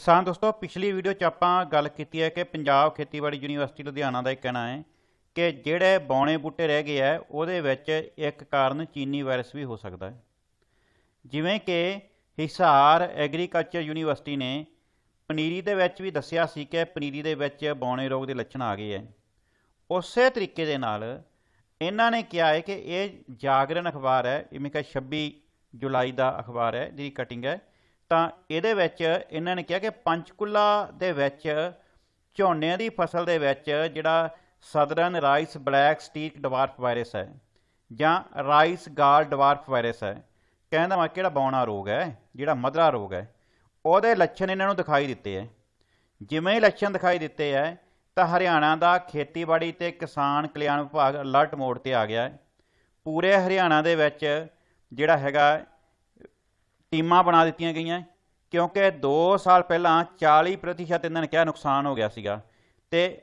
ਕਿਸਾਨ ਦੋਸਤੋ, ਪਿਛਲੀ ਵੀਡੀਓ 'ਚ ਆਪਾਂ ਗੱਲ ਕੀਤੀ ਹੈ ਕਿ ਪੰਜਾਬ ਖੇਤੀਬਾੜੀ ਯੂਨੀਵਰਸਿਟੀ ਲੁਧਿਆਣਾ ਦਾ ਇਹ ਕਹਿਣਾ ਹੈ ਕਿ ਜਿਹੜੇ ਬੌਣੇ ਬੂਟੇ ਰਹਿ ਗਏ ਆ ਉਹਦੇ ਵਿੱਚ ਇੱਕ ਕਾਰਨ ਚੀਨੀ ਵਾਇਰਸ ਵੀ ਹੋ ਸਕਦਾ ਹੈ। ਜਿਵੇਂ ਕਿ ਹਿਸਾਰ ਐਗਰੀਕਲਚਰ ਯੂਨੀਵਰਸਿਟੀ ਨੇ ਪਨੀਰੀ ਦੇ ਵਿੱਚ ਵੀ ਦੱਸਿਆ ਸੀ ਕਿ ਪਨੀਰੀ ਦੇ ਵਿੱਚ ਬੌਣੇ ਰੋਗ ਦੇ ਲੱਛਣ ਆ ਗਏ ਹੈ। ਉਸੇ ਤਰੀਕੇ ਦੇ ਨਾਲ ਇਹਨਾਂ ਨੇ ਕਿਹਾ ਹੈ ਕਿ ਇਹ ਜਾਗਰਣ ਅਖਬਾਰ ਹੈ ਜਿਵੇਂ ਕਿ 26 ਜੁਲਾਈ ਦਾ ਅਖਬਾਰ ਹੈ, ਜਿਹਦੀ ਕਟਿੰਗ ਹੈ। ਤਾਂ ਇਹਦੇ ਵਿੱਚ ਇਹਨਾਂ ਨੇ ਕਿਹਾ ਕਿ ਪੰਚਕੁਲਾ ਦੇ ਵਿੱਚ ਝੋਨੇ ਦੀ ਫਸਲ ਦੇ ਵਿੱਚ ਜਿਹੜਾ southern rice black streaked dwarf virus ਹੈ ਜਾਂ ਰਾਈਸ ਗਾਲ ਡਵਾਰਫ ਵਾਇਰਸ ਹੈ ਕਹਿੰਦਾ ਵਾ ਕਿਹੜਾ ਬੌਣਾ ਰੋਗ ਹੈ, ਜਿਹੜਾ ਮਧਰਾ ਰੋਗ ਹੈ, ਉਹਦੇ ਲੱਛਣ ਇਹਨਾਂ ਨੂੰ ਦਿਖਾਈ ਦਿੱਤੇ ਹੈ। ਜਿਵੇਂ ਹੀ ਲੱਛਣ ਦਿਖਾਈ ਦਿੱਤੇ ਹੈ, ਤਾਂ ਹਰਿਆਣਾ ਦਾ ਖੇਤੀਬਾੜੀ ਤੇ ਕਿਸਾਨ ਕਲਿਆਣ ਵਿਭਾਗ ਅਲਰਟ ਮੋਡ ਤੇ ਆ ਗਿਆ ਹੈ। ਪੂਰੇ ਹਰਿਆਣਾ ਦੇ ਵਿੱਚ ਜਿਹੜਾ ਹੈਗਾ ਟੀਮਾਂ ਬਣਾ ਦਿੱਤੀਆਂ ਗਈਆਂ ਕਿਉਂਕਿ 2 ਸਾਲ ਪਹਿਲਾਂ 40% ਇਹਨਾਂ ਨੇ ਕਿਹਾ ਨੁਕਸਾਨ ਹੋ ਗਿਆ ਸੀਗਾ ਤੇ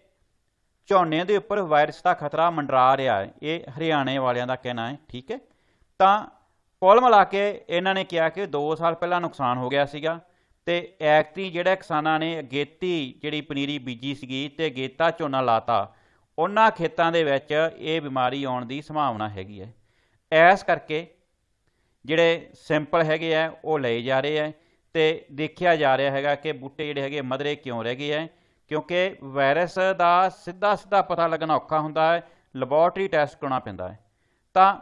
ਝੋਨੇ ਦੇ ਉੱਪਰ ਵਾਇਰਸ ਦਾ ਖਤਰਾ ਮੰਡਰਾ ਰਿਹਾ ਹੈ ਇਹ ਹਰਿਆਣੇ ਵਾਲਿਆਂ ਦਾ ਕਹਿਣਾ ਹੈ ਠੀਕ ਹੈ ਤਾਂ ਕੁੱਲ ਮਿਲਾ ਕੇ ਇਹਨਾਂ ਨੇ ਕਿਹਾ ਕਿ 2 ਸਾਲ ਪਹਿਲਾਂ ਨੁਕਸਾਨ ਹੋ ਗਿਆ ਸੀਗਾ ਤੇ ਐਕਤੀ ਜਿਹੜਾ ਕਿਸਾਨਾਂ ਨੇ ਅਗੇਤੀ ਜਿਹੜੀ ਪਨੀਰੀ ਬੀਜੀ ਸੀਗੀ ਤੇ ਅਗੇਤਾ ਝੋਨਾ ਲਾਤਾ, ਉਹਨਾਂ ਖੇਤਾਂ ਦੇ ਵਿੱਚ ਇਹ ਬਿਮਾਰੀ ਆਉਣ ਦੀ ਸੰਭਾਵਨਾ ਹੈਗੀ ਹੈ ਐਸ ਕਰਕੇ ਜਿਹੜੇ ਸੈਂਪਲ ਹੈਗੇ ਆ, ਉਹ ਲਏ ਜਾ ਰਹੇ ਆ ਤੇ ਦੇਖਿਆ ਜਾ ਰਿਹਾ ਹੈਗਾ ਕਿ ਬੂਟੇ ਜਿਹੜੇ ਹੈਗੇ ਮਧਰੇ ਕਿਉਂ ਰਹਿ ਗਏ ਆ? ਕਿਉਂਕਿ ਵਾਇਰਸ ਦਾ ਸਿੱਧਾ ਸਿੱਧਾ ਪਤਾ ਲੱਗਣਾ ਔਖਾ ਹੁੰਦਾ ਹੈ, ਲੈਬੋਰਟਰੀ ਟੈਸਟ ਕਰਾਉਣਾ ਪੈਂਦਾ ਹੈ। ਤਾਂ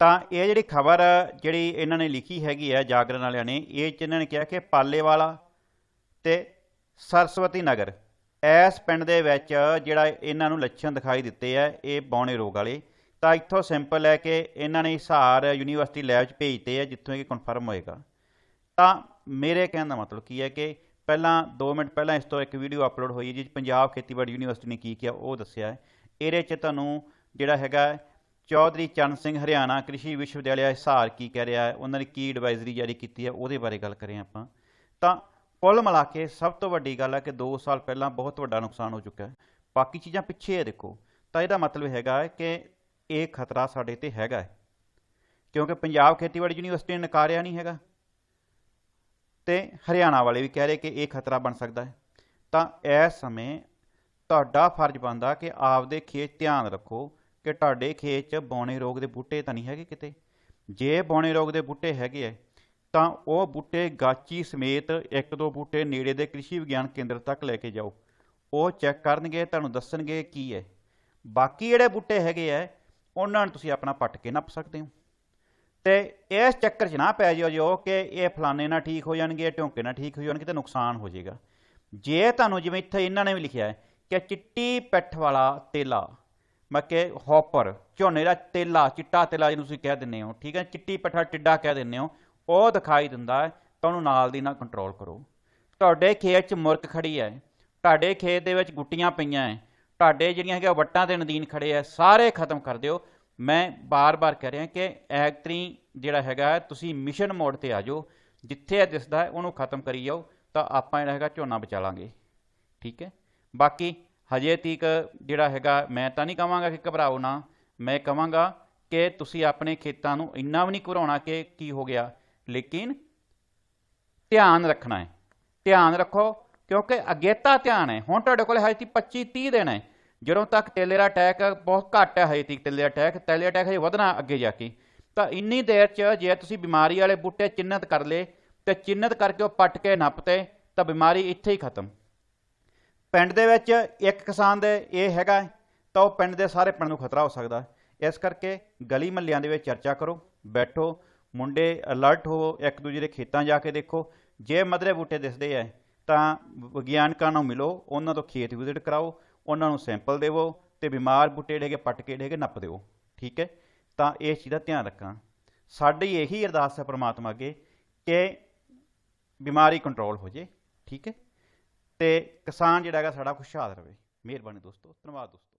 ਤਾਂ ਇਹ ਜਿਹੜੀ ਖਬਰ ਜਿਹੜੀ ਇਹਨਾਂ ਨੇ ਲਿਖੀ ਹੈਗੀ ਹੈ ਜਾਗਰਣ ਵਾਲਿਆਂ ਨੇ, ਇਹ 'ਚ ਇਹਨਾਂ ਨੇ ਕਿਹਾ ਕਿ ਪਾਲੇਵਾਲਾ ਤੇ ਸਰਸਵਤੀ ਨਗਰ, ਇਸ ਪਿੰਡ ਦੇ ਵਿੱਚ ਜਿਹੜਾ ਇਹਨਾਂ ਨੂੰ ਲੱਛਣ ਦਿਖਾਈ ਦਿੱਤੇ ਆ, ਇਹ ਬੌਣੇ ਰੋਗ ਵਾਲੇ। ਤਾਂ ਇੱਥੋਂ ਸੈਂਪਲ ਲੈ ਕੇ ਇਹਨਾਂ ਨੇ ਹਿਸਾਰ ਯੂਨੀਵਰਸਿਟੀ ਲੈਬ 'ਚ ਭੇਜਤੇ ਆ, ਜਿੱਥੋਂ ਇਹ ਕਨਫਰਮ ਹੋਏਗਾ। ਤਾਂ ਮੇਰੇ ਕਹਿਣ ਦਾ ਮਤਲਬ ਕੀ ਹੈ ਕਿ ਪਹਿਲਾਂ 2 ਮਿੰਟ ਪਹਿਲਾਂ ਇਸ ਤੋਂ ਇੱਕ ਵੀਡੀਓ ਅਪਲੋਡ ਹੋਈ ਜਿਸ 'ਚ ਪੰਜਾਬ ਖੇਤੀਬਾੜੀ ਯੂਨੀਵਰਸਿਟੀ ਨੇ ਕੀ ਕਿਹਾ, ਉਹ ਦੱਸਿਆ ਹੈ। ਇਹਦੇ 'ਚ ਤੁਹਾਨੂੰ ਜਿਹੜਾ ਹੈਗਾ ਚੌਧਰੀ ਚਰਨ ਸਿੰਘ ਹਰਿਆਣਾ ਕ੍ਰਿਸ਼ੀ ਵਿਸ਼ਵ ਵਿਦਿਆਲਿਆ ਹਿਸਾਰ ਕੀ ਕਹਿ ਰਿਹਾ ਹੈ, ਉਹਨਾਂ ਨੇ ਕੀ ਐਡਵਾਈਜ਼ਰੀ ਜਾਰੀ ਕੀਤੀ ਹੈ, ਉਹਦੇ ਬਾਰੇ ਗੱਲ ਕਰੇ ਆਪਾਂ। ਤਾਂ ਕੁੱਲ ਮਿਲਾ ਕੇ ਸਭ ਤੋਂ ਵੱਡੀ ਗੱਲ ਹੈ ਕਿ 2 ਸਾਲ ਪਹਿਲਾਂ ਬਹੁਤ ਵੱਡਾ ਨੁਕਸਾਨ ਹੋ ਚੁੱਕਾ ਹੈ। ਬਾਕੀ ਚੀਜ਼ਾਂ ਪਿੱਛੇ ਹੈ ਦੇਖੋ। ਤਾਂ ਇਹਦਾ ਮਤਲਬ ਹੈਗਾ ਕਿ ਇਹ ਖਤਰਾ ਸਾਡੇ ਤੇ ਹੈਗਾ ਹੈ। ਕਿਉਂਕਿ ਪੰਜਾਬ ਖੇਤੀਬਾੜੀ ਯੂਨੀਵਰਸਿਟੀ ਨੇ ਨਕਾਰਿਆ ਨਹੀਂ ਹੈਗਾ। ਤੇ ਹਰਿਆਣਾ ਵਾਲੇ ਵੀ ਕਹਿ ਰਹੇ ਕਿ ਇਹ ਖਤਰਾ ਬਣ ਸਕਦਾ ਹੈ। ਤਾਂ ਇਸ ਸਮੇਂ ਤੁਹਾਡਾ ਫਰਜ਼ ਬਣਦਾ ਕਿ ਆਪਦੇ ਖੇਤ ਧਿਆਨ ਰੱਖੋ ਕਿ ਤੁਹਾਡੇ ਖੇਤ 'ਚ ਬੌਣੇ ਰੋਗ ਦੇ ਬੂਟੇ ਤਾਂ ਨਹੀਂ ਹੈਗੇ ਕਿਤੇ। ਜੇ ਬੌਣੇ ਰੋਗ ਦੇ ਬੂਟੇ ਹੈਗੇ ਐ, ਤਾਂ ਉਹ ਬੂਟੇ ਗਾਚੀ ਸਮੇਤ ਇੱਕ ਦੋ ਬੂਟੇ ਨੇੜੇ ਦੇ ਕ੍ਰਿਸ਼ੀ ਵਿਗਿਆਨ ਕੇਂਦਰ ਤੱਕ ਲੈ ਕੇ ਜਾਓ। ਉਹ ਚੈੱਕ ਕਰਨਗੇ, ਤੁਹਾਨੂੰ ਦੱਸਣਗੇ ਕੀ ਹੈ ਬਾਕੀ ਜਿਹੜੇ ਬੂਟੇ ਹੈਗੇ ਐ ਉਹਨਾਂ ਨੂੰ ਤੁਸੀਂ ਆਪਣਾ ਪੱਟ ਕੇ ਨੱਪ ਸਕਦੇ ਹੋ। ਤੇ ਇਸ ਚੱਕਰ 'ਚ ਨਾ ਪੈ ਜਿਓ ਜੋ ਕਿ ਇਹ ਫਲਾਣੇ ਨਾਲ ਠੀਕ ਹੋ ਜਾਣਗੇ ਢੋਂਕੇ ਨਾਲ ਠੀਕ ਹੋ ਜਾਣਗੇ ਤੇ ਨੁਕਸਾਨ ਹੋ ਜਾਏਗਾ। ਜੇ ਤੁਹਾਨੂੰ ਜਿਵੇਂ ਇੱਥੇ ਇਹਨਾਂ ਨੇ ਵੀ ਲਿਖਿਆ ਹੈ ਕਿ ਚਿੱਟੀ ਪਿੱਠ ਵਾਲਾ ਤੇਲਾ, ਮੈਂ ਕਿ ਹੌਪਰ, ਝੋਨੇ ਦਾ ਤੇਲਾ, ਚਿੱਟਾ ਤੇਲਾ ਜਿਹਨੂੰ ਤੁਸੀਂ ਕਹਿ ਦਿੰਦੇ ਹੋ, ਠੀਕ ਹੈ, ਚਿੱਟੀ ਪੱਠਾ ਟਿੱਡਾ ਕਹਿ ਦਿੰਦੇ ਹੋ, ਉਹ ਦਿਖਾਈ ਦਿੰਦਾ ਹੈ, ਤਾਂ ਉਹਨੂੰ ਨਾਲ ਦੀ ਨਾਲ ਕੰਟਰੋਲ ਕਰੋ। ਤੁਹਾਡੇ ਖੇਤ 'ਚ ਮੁਰਕ ਖੜੀ ਹੈ, ਤੁਹਾਡੇ ਖੇਤ ਦੇ ਵਿੱਚ ਗੁੱਟੀਆਂ ਪਈਆਂ ਹੈ ਤੁਹਾਡੇ ਜਿਹੜੀਆਂ ਹੈਗੀਆਂ ਵੱਟਾਂ ਦੇ ਨਦੀਨ ਖੜੇ ਆ, ਸਾਰੇ ਖਤਮ ਕਰ ਦਿਓ। ਮੈਂ ਬਾਰ-ਬਾਰ ਕਹਿ ਰਿਹਾ ਕਿ ਐਕਟਰੀ ਜਿਹੜਾ ਹੈਗਾ, ਤੁਸੀਂ ਮਿਸ਼ਨ ਮੋਡ ਤੇ ਆ ਜਾਓ। ਜਿੱਥੇ ਇਹ ਦਿਸਦਾ ਉਹਨੂੰ ਖਤਮ ਕਰੀ ਜਾਓ, ਤਾਂ ਆਪਾਂ ਜਿਹੜਾ ਹੈਗਾ ਝੋਨਾ ਬਚਾ ਲਾਂਗੇ। ਠੀਕ ਹੈ? ਬਾਕੀ ਹਜੇ ਤੀਕ ਜਿਹੜਾ ਹੈਗਾ, ਮੈਂ ਤਾਂ ਨਹੀਂ ਕਹਾਂਗਾ ਕਿ ਘਬਰਾਓ ਨਾ। ਮੈਂ ਕਹਾਂਗਾ ਕਿ ਤੁਸੀਂ ਆਪਣੇ ਖੇਤਾਂ ਨੂੰ ਇੰਨਾ ਵੀ ਨਹੀਂ ਘਬਰਾਉਣਾ ਕਿ ਕੀ ਹੋ ਗਿਆ। ਲੇਕਿਨ ਧਿਆਨ ਰੱਖਣਾ ਹੈ। ਧਿਆਨ ਰੱਖੋ, ਕਿਉਂਕਿ ਅਗੇਤਾ ਧਿਆਨ ਹੈ। ਹੁਣ ਤੁਹਾਡੇ ਕੋਲ ਹਜੇ ਤੀਕ 25 30 ਦਿਨ ਹੈ। ਜਦੋਂ ਤੱਕ ਟੇਲੇਰਾ ਅਟੈਕ ਬਹੁਤ ਘੱਟ ਹੈ ਹਜੇ ਤੀਕ ਟੇਲੇਰਾ ਅਟੈਕ ਟੇਲੇਰਾ ਅਟੈਕ ਹਜੇ ਵਧਣਾ ਅੱਗੇ ਜਾ ਕੇ, ਤਾਂ ਇੰਨੀ ਦੇਰ 'ਚ ਜੇ ਤੁਸੀਂ ਬਿਮਾਰੀ ਵਾਲੇ ਬੂਟੇ ਚਿੰਨਤ ਕਰ ਲਏ ਤੇ ਚਿੰਨਤ ਕਰਕੇ ਉਹ ਪੱਟ ਕੇ ਨੱਪਤੇ ਤਾਂ ਬਿਮਾਰੀ ਇੱਥੇ ਹੀ ਖਤਮ। ਪਿੰਡ ਦੇ ਵਿੱਚ ਇੱਕ ਕਿਸਾਨ ਦੇ ਇਹ ਹੈਗਾ, ਤਾਂ ਉਹ ਪਿੰਡ ਦੇ ਸਾਰੇ ਪਿੰਡ ਨੂੰ ਖਤਰਾ ਹੋ ਸਕਦਾ। ਇਸ ਕਰਕੇ ਗਲੀ ਮਹੱਲਿਆਂ ਦੇ ਵਿੱਚ ਚਰਚਾ ਕਰੋ, ਬੈਠੋ, ਮੁੰਡੇ ਅਲਰਟ ਹੋ ਇੱਕ ਦੂਜੇ ਦੇ ਖੇਤਾਂ ਜਾ ਕੇ ਦੇਖੋ। ਜੇ ਮਧਰੇ ਬੂਟੇ ਦਿਸਦੇ ਐ, ਤਾਂ ਵਿਗਿਆਨਕਾਂ ਨੂੰ ਮਿਲੋ, ਉਹਨਾਂ ਤੋਂ ਖੇਤ ਵਿਜ਼ਿਟ ਕਰਾਓ ਉਹਨਾਂ ਨੂੰ ਸੈਂਪਲ ਦੇਵੋ ਤੇ ਬਿਮਾਰ ਬੂਟੇ ਜਿਹੜੇ ਹੈਗੇ, ਪੱਟ ਕੇ ਜਿਹੜੇ ਹੈਗੇ ਨੱਪ ਦਿਓ, ਠੀਕ ਹੈ? ਤਾਂ ਇਸ ਚੀਜ਼ ਦਾ ਧਿਆਨ ਰੱਖਾਂ। ਸਾਡੀ ਇਹੀ ਅਰਦਾਸ ਹੈ ਪ੍ਰਮਾਤਮਾ ਅੱਗੇ ਕਿ ਬਿਮਾਰੀ ਕੰਟਰੋਲ ਹੋ ਜੇ, ਠੀਕ ਹੈ? ਤੇ ਕਿਸਾਨ ਜਿਹੜਾ ਹੈਗਾ ਸਾਡਾ ਖੁਸ਼ਹਾਲ ਰਵੇ ਮਿਹਰਬਾਨੀ ਦੋਸਤੋ, ਧੰਨਵਾਦ ਦੋਸਤੋ।